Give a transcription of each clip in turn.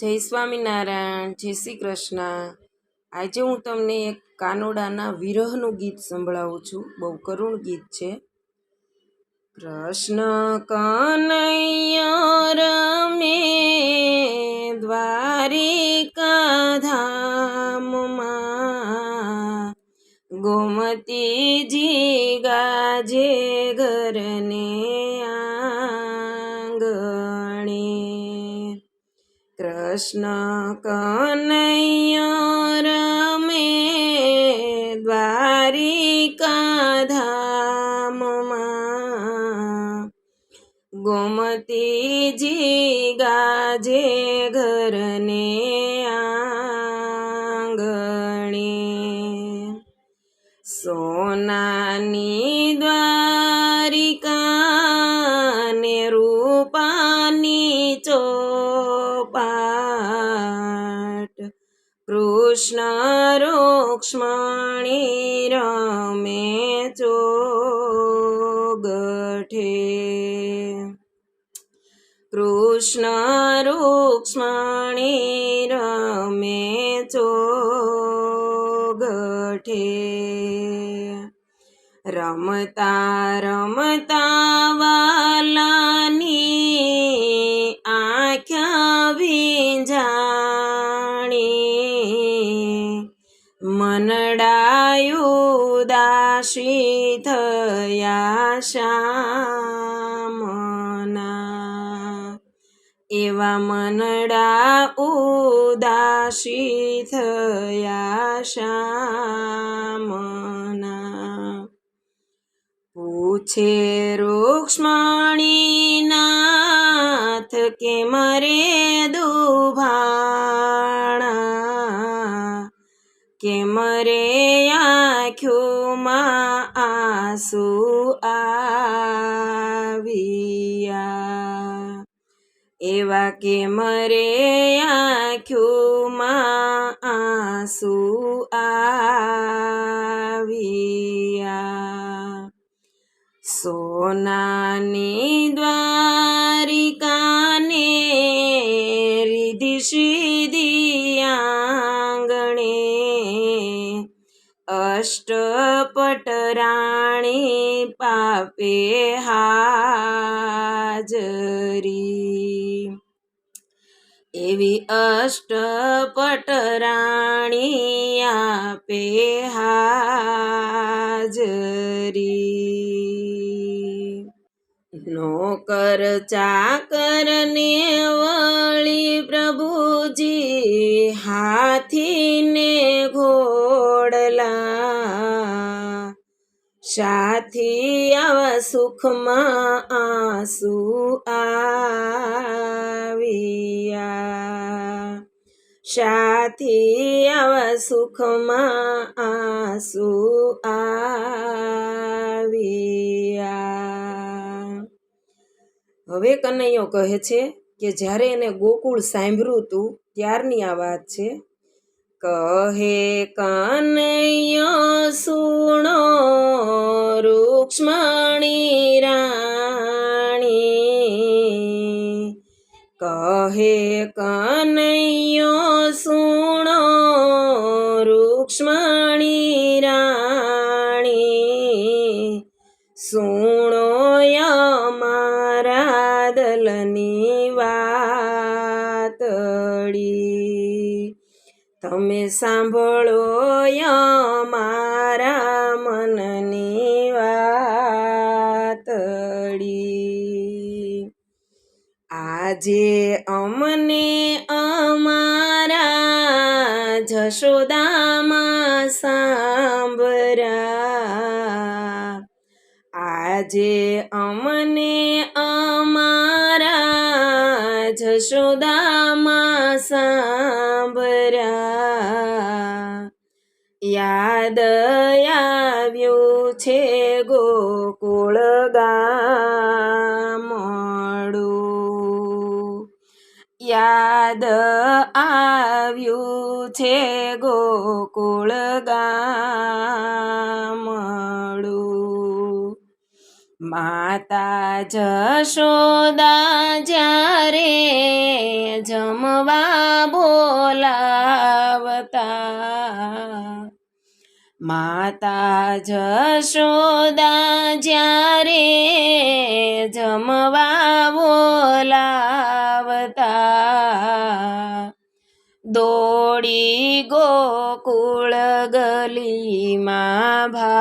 જય સ્વામિનારાયણ, જય શ્રી કૃષ્ણ. આજે હું તમને એક કાનોડાના વિરહનું ગીત સંભળાવું છું. બહુ કરુણ ગીત છે. કૃષ્ણ કનૈયા રમે દ્વારિકા ધામમાં ગોમતીજી ગાજે ઘરને કૃષ્ણ કનૈયા રમે દ્વારિકા ધામમાં ગોમતીજી ગાજે ઘરને આંગણે સોનાની કૃષ્ણ રૂક્ષ્મણી રમે ચોગઠે કૃષ્ણ રૂક્ષ્મણી રમે ચોગઠે રમતા રમતા વાલાની દાસી થયા શ્યામના એવા મનડા ઉદાસી થયા શ્યામના પૂછે રૂક્ષ્મણીનાથ કે મરે દુભાણા આંખોમાં આંસુ આવ્યા એવા કે મરે આંખ્યુમાં આંસુ આવ્યા સોનાની દ્વારિકાને અષ્ટપટ રાણી પાપે હાજરી. એવી અષ્ટપટ રાણી આપે હાજરી. નોકર ચાકરને વળી પ્રભુજી હાથીને ઘોડલા સાથી આવા સુખમાં આંસુ આવ્યા. સાથી આવા સુખમાં આંસુ આવ્યા. હવે કનૈયો કહે છે કે જ્યારે એને ગોકુળ સાંભળ્યું હતું ત્યારની આ વાત છે. કહે કનૈયો સુણો રૂક્ષ્મણી રાણી. કહે કનૈયો સુણો રૂક્ષ્મણી રાણી. સુણો તમે સાંભળો મારા મનની વાતડી આજે અમને અમારા જશોદામાં સાંભરા આજે અમને ગોકુળ ગામડું યાદ આવ્યું છે ગોકુળ ગામડું માતા જશોદા જ્યારે જમવા બોલાવતા માતા જશોદા જ્યારે જમવા બોલાવતા દોડી ગોકુળ ગલીમાં ભાગતો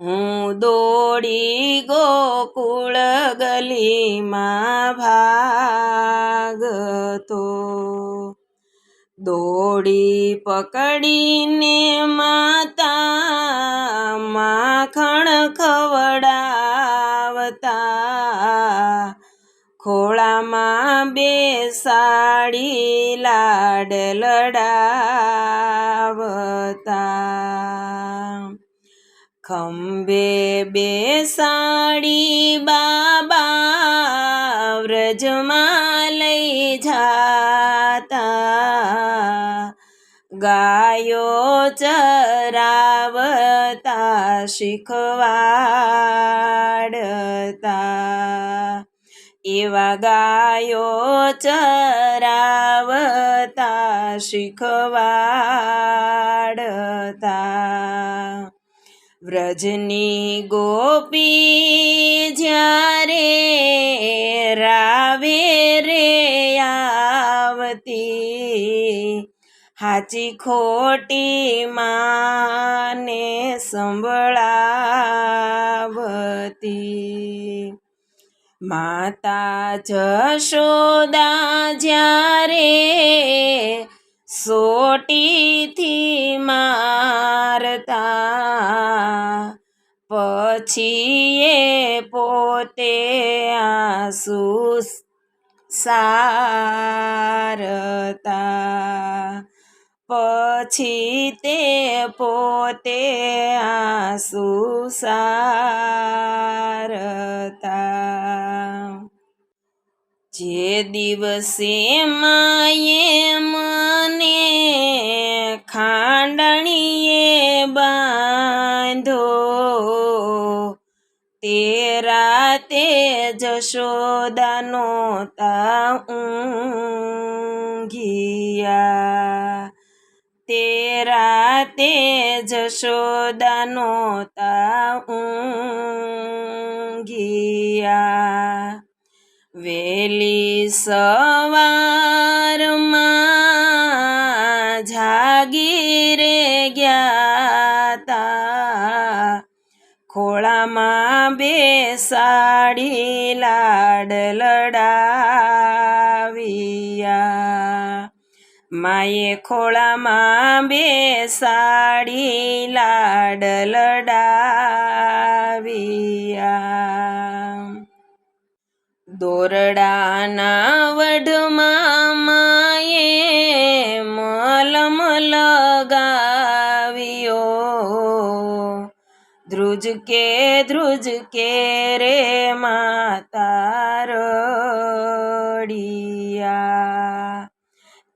હું દોડી ગોકુળ ગલીમાં ભાગતો દોડી પકડીને માતા માખણ ખવડાવતા. ખોળામાં બેસાડી લાડ લડાવતા. ખંભે બેસાડી બાબા ગાયો ચરાવતા શીખવાડતા. એવા ગાયો ચરાવતા શીખવાડતા. વ્રજની ગોપી જ્યારે રાવે રે આવતી હાચી ખોટી માને સંભળાવતી. માતા જશોદા જ્યારે સોટીથી મારતા પછી એ પોતે આંસુ સારતા. પછી તે પોતે આંસુ સારતા. જે દિવસે માએ મને ખાંડણીએ બાંધો, તે રાતે જશોદાનો તા ઊંઘિયા. તે રાતે જશોદાનો તા ઊંઘિયા વેલી સવારમાં જાગીરે ગયા ખોળામાં બેસાડી લાડ લડાવિયા માએ ખોળામાં બેસાડી લાડ લડાવ્યા. દોરડાના વઢમાં માએ મલમ લગાવ્યો ધ્રુજ કે ધ્રુજ કે રે માતા રડિયા.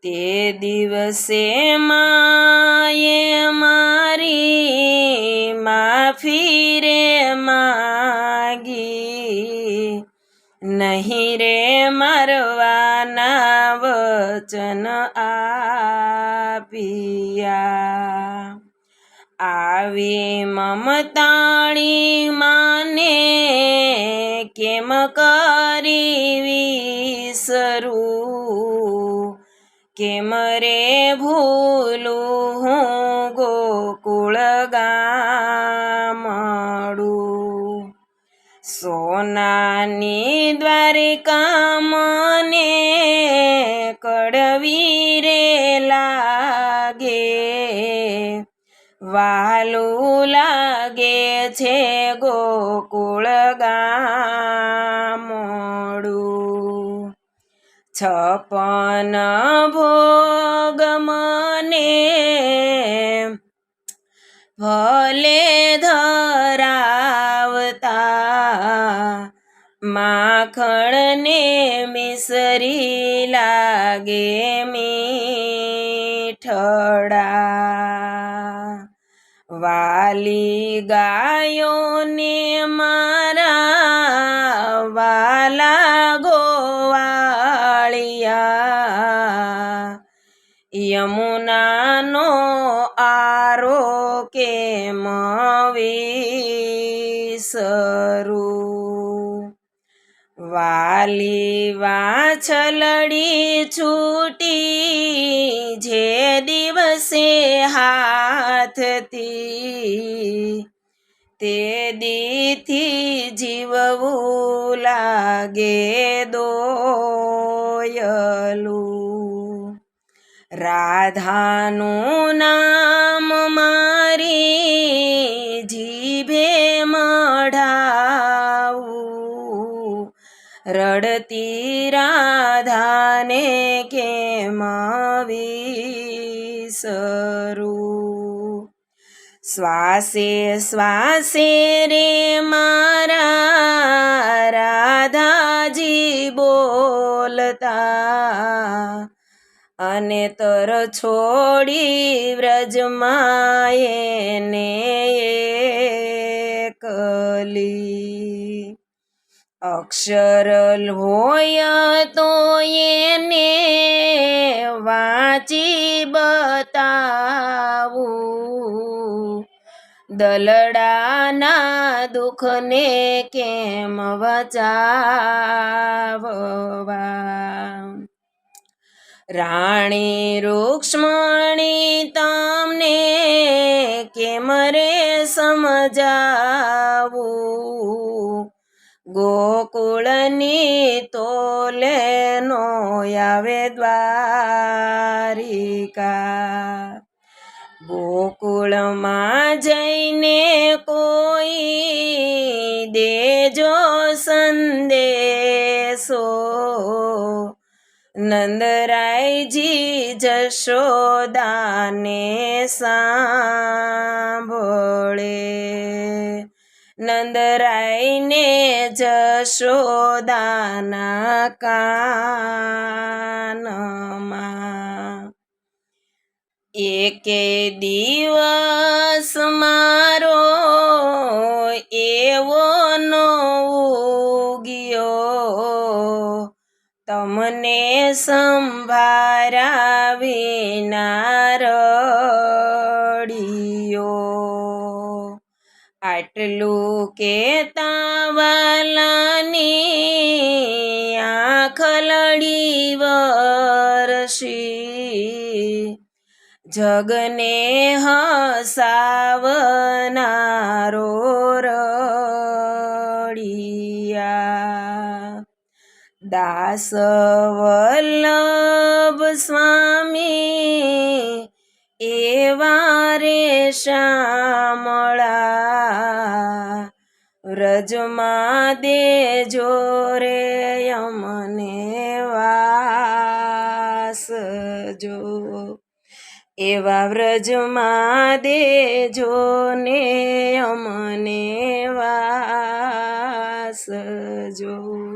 તે દિવસે માએ મારી માફી રે માગી. નહીં રે મરવાના વચન આપિયા. આવી મમતાણી માને કેમ કરી વિસરું? કેમ રે ભૂલું હું ગોકુળ ગામડું. સોનાની દ્વારિકા મને કડવી રે લાગે. વાલું લાગે છે ગોકુળ ગામડું છપન ભોગ મને ભલે ધરાવતા માખણને મિસરી લાગે મીઠડા. વાલી ગાયોને મારા આરો કેમ વિસરું વાલી વાછલડી છૂટી જે દિવસે હાથથી તે દીથી જીવવું લાગે દોયલું. રાધાનું નામ મારી જીભે મઢાવું. રડતી રાધાને કેમ વિસરું? શ્વાસે શ્વાસે રે મારા રાધાજી બોલતા અને તર છોડી વ્રજમાં એને કલી. અક્ષર હોય તો એને વાંચી બતાવું. દલડાના દુઃખને કેમ વચાવવા? રાણી રૂક્ષ્મણી તમને કેમ રે સમજાવું? ગોકુળની તોલે નો આવે દ્વારિકા. ગોકુળમાં જઈને કોઈ દેજો સંદેશો. નંદરાયજી જશોદાને સાંભળે. નંદરાયને જશોદાના કાનમાં એકે દિવસ મારો એવો નો ઉગ્યો. તમને સંભારા વિના રડિયો આટલું કેતા વાલાની આખલડી વરસી. જગને હસાવનારો રડિયા. દાસ વલ્લભ સ્વામી એવા રે શામળા વ્રજમાં દેજો રે અમને વાસ જો એવા વ્રજમાં દેજો ને અમને વાસ જો